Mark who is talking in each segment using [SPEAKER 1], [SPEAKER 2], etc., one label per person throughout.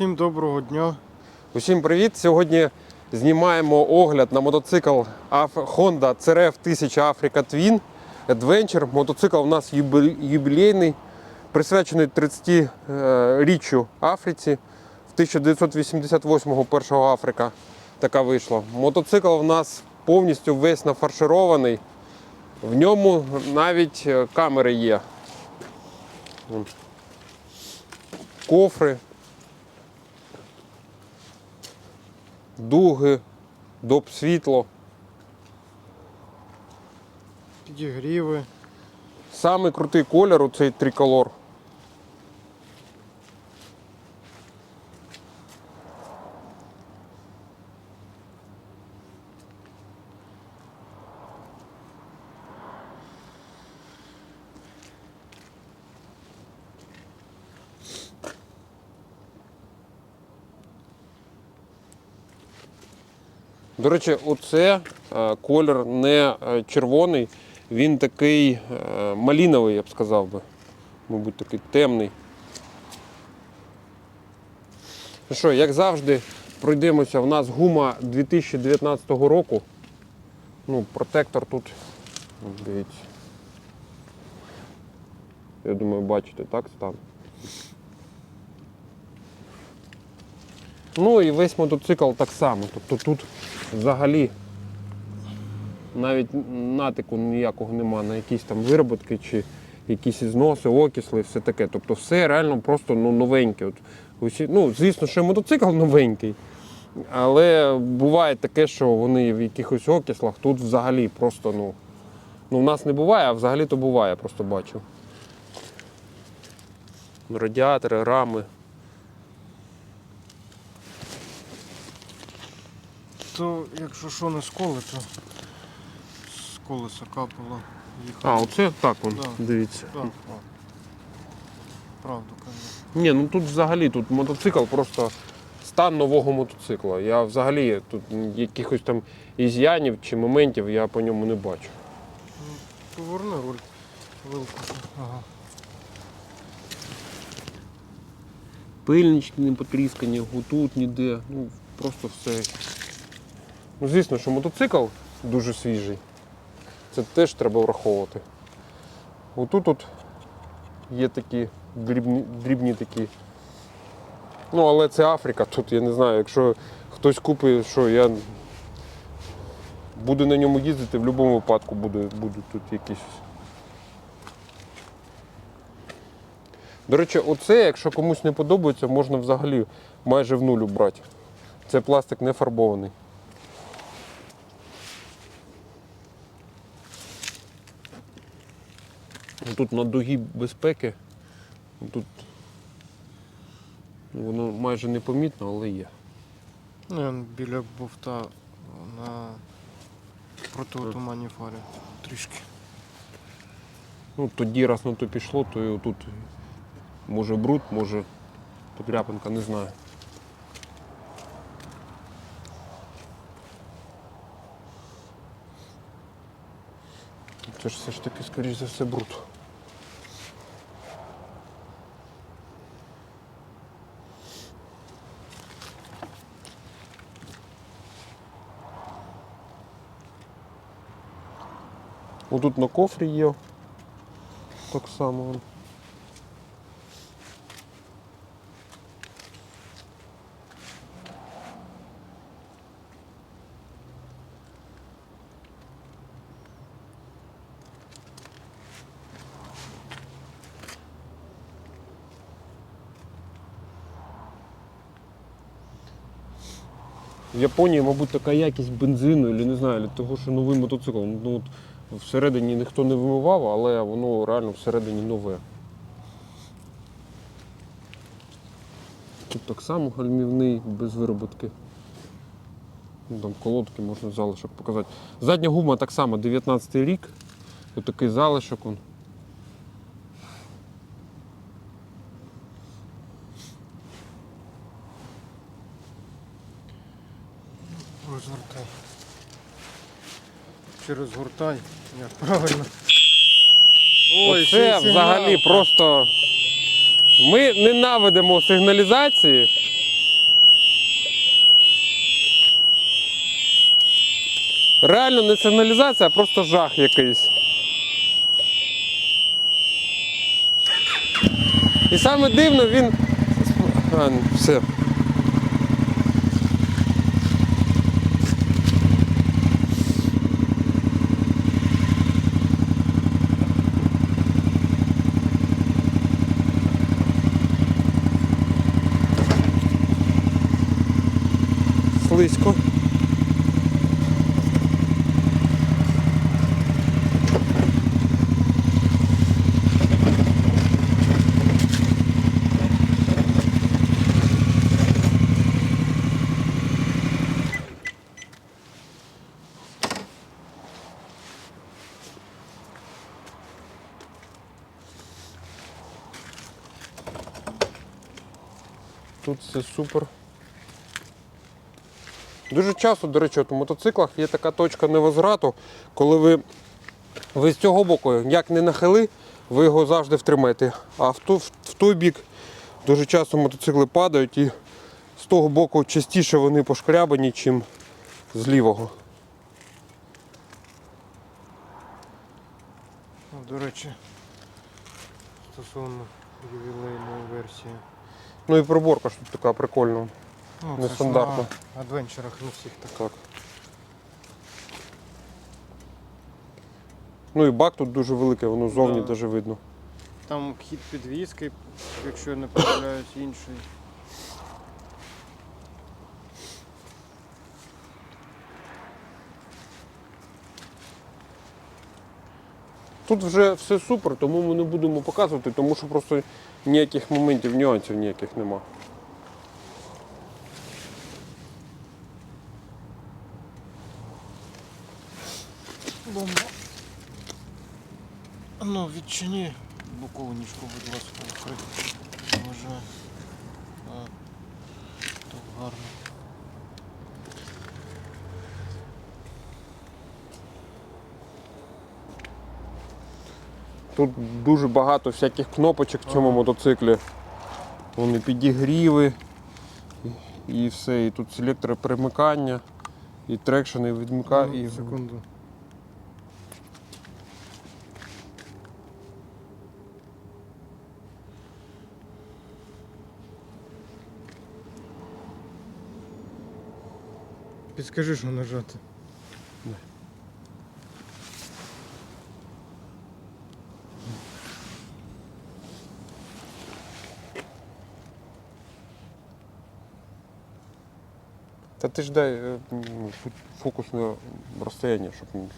[SPEAKER 1] Всім доброго дня.
[SPEAKER 2] Усім привіт! Сьогодні знімаємо огляд на мотоцикл Honda CRF 1000 Africa Twin Adventure. Мотоцикл у нас юбілейний, присвячений 30-річчю Африці. В 1988-го першого Африка така вийшла. Мотоцикл у нас повністю весь нафарширований. В ньому навіть е, камери є. Кофри. Дуги, доп світло.
[SPEAKER 1] Підігріви.
[SPEAKER 2] Самий крутий колір у цей триколор. До речі, оце е, колір не е, червоний, він такий е, маліновий, я б сказав би. Мабуть, такий темний. Ну що, як завжди, пройдемося. У нас гума 2019 року. Ну, протектор тут. Дивіться. Я думаю, бачите, так стан. Ну і весь мотоцикл так само. Тобто тут взагалі навіть натику ніякого нема на якісь там вироботки чи якісь зноси, окисли, все таке. Тобто все реально просто ну, новеньке. От усі, ну, звісно, що мотоцикл новенький, але буває таке, що вони в якихось окислах тут взагалі просто, ну, ну в нас не буває, а взагалі то буває, просто бачу. Радіатори, рами.
[SPEAKER 1] То якщо що не сколи, то з колеса капало. Їхало.
[SPEAKER 2] А, оце так вон,
[SPEAKER 1] Да.
[SPEAKER 2] дивіться.
[SPEAKER 1] Да, да. Правду кажу.
[SPEAKER 2] Ні, ну тут взагалі тут мотоцикл просто стан нового мотоцикла. Я взагалі тут якихось там із'янів чи моментів я по ньому не бачу.
[SPEAKER 1] Поверни руль. Вилку. Ага.
[SPEAKER 2] Пильнички не потріскані, тут ніде. Ну просто все. Ну, звісно, що мотоцикл дуже свіжий. Це теж треба враховувати. Отут от є такі дрібні, дрібні такі. Ну, але це Африка, тут я не знаю, якщо хтось купить, що я буду на ньому їздити, в будь-якому випадку будуть тут якісь. До речі, оце, якщо комусь не подобається, можна взагалі майже в нуль брати. Це пластик не фарбований. Тут на дугі безпеки. Тут воно майже непомітно, але є.
[SPEAKER 1] Ну, біля буфта на протиотуманній фарі. Трішки.
[SPEAKER 2] Ну, тоді раз на то пішло, то і тут може бруд, може подряпинка, не знаю. Це ж все ж таки, скоріш за все, бруд. Отут на кофрі є. Так само. В Японії, мабуть, така якість бензину, чи не знаю, того, що новий мотоцикл. Ну, от всередині ніхто не вимивав, але воно реально всередині нове. Тут так само гальмівний, без вироботки. Ну, Там колодки можна залишок показати. Задня гума так само, 19 рік. Ось такий залишок. Он.
[SPEAKER 1] Розгортай. Чи розгортай? Як правильно.
[SPEAKER 2] Ой,
[SPEAKER 1] Це сигнал.
[SPEAKER 2] взагалі просто. Ми ненавидимо сигналізації. Реально не сигналізація, а просто жах якийсь. І саме дивно він... А, все. Слизько. Тут все супер. Дуже часто, до речі, от у мотоциклах є така точка невозврату, коли ви, ви з цього боку як не нахили, ви його завжди втримаєте. А в, ту, в той бік дуже часто мотоцикли падають і з того боку частіше вони пошкрябані, чим з лівого.
[SPEAKER 1] Ну, до речі, стосовно ювілейної версії.
[SPEAKER 2] Ну і приборка ж тут така прикольна.
[SPEAKER 1] Ну, це ж
[SPEAKER 2] Нестандартно.
[SPEAKER 1] На адвенчерах не всіх так.
[SPEAKER 2] Так. Ну і бак тут дуже великий, воно ззовні
[SPEAKER 1] Да.
[SPEAKER 2] видно.
[SPEAKER 1] Там хід підвіски, якщо я не помиляюсь, інший.
[SPEAKER 2] Тут вже все супер, тому ми не будемо показувати, тому що просто ніяких моментів, нюансів ніяких нема.
[SPEAKER 1] Бомба. Ну, відчині бокову ніжку, будь ласка, відкрити. Може. Так гарно.
[SPEAKER 2] Тут дуже багато всяких кнопочок в цьому
[SPEAKER 1] Ага.
[SPEAKER 2] мотоциклі. Вони підігріви і, і все. І тут селектори перемикання, і трекшн, і.
[SPEAKER 1] Ну,
[SPEAKER 2] і...
[SPEAKER 1] Секунду. Підскажи, що нажати.
[SPEAKER 2] Та ти ж дай е, фокусне розстояння, щоб він.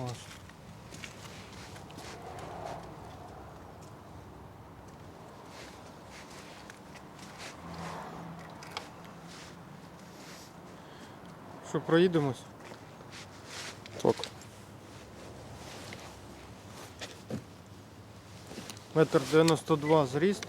[SPEAKER 1] Клас. Що, проїдемось?
[SPEAKER 2] Так.
[SPEAKER 1] Метр 92 зріст.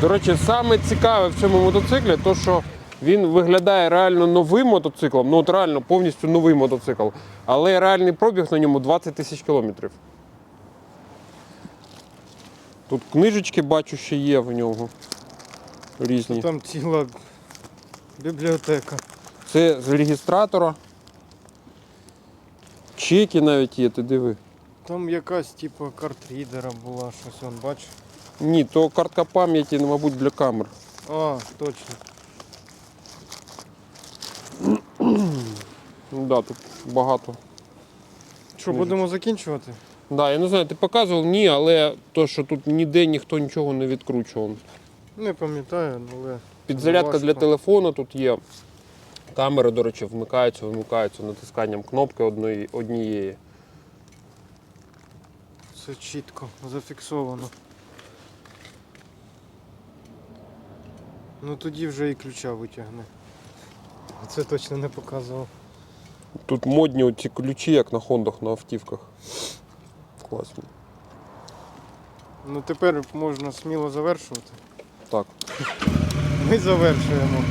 [SPEAKER 2] До речі, саме цікаве в цьому мотоциклі, то що він виглядає реально новим мотоциклом, ну от реально повністю новий мотоцикл, але реальний пробіг на ньому 20 тисяч кілометрів. Тут книжечки бачу, ще є в нього. Різні.
[SPEAKER 1] Там ціла бібліотека.
[SPEAKER 2] Це з реєстратора. Чеки навіть є, ти диви.
[SPEAKER 1] Там якась типу картрідера була, щось он бачиш.
[SPEAKER 2] Ні, то картка пам'яті, ну, мабуть, для камер.
[SPEAKER 1] А, точно.
[SPEAKER 2] Ну да, тут багато.
[SPEAKER 1] Що, будемо закінчувати?
[SPEAKER 2] Да, я не знаю, ти показував ні, але то, що тут ніде ніхто нічого не відкручував.
[SPEAKER 1] Не пам'ятаю, але.
[SPEAKER 2] Підзарядка для телефону тут є. Камери, до речі, вмикаються, вимикаються натисканням кнопки одної, однієї.
[SPEAKER 1] Все чітко зафіксовано. Ну тоді вже і ключа витягне. Це точно не показував.
[SPEAKER 2] Тут модні оці ключі, як на хондах, на автівках. Класні.
[SPEAKER 1] Ну тепер можна сміло завершувати.
[SPEAKER 2] Так.
[SPEAKER 1] Ми завершуємо.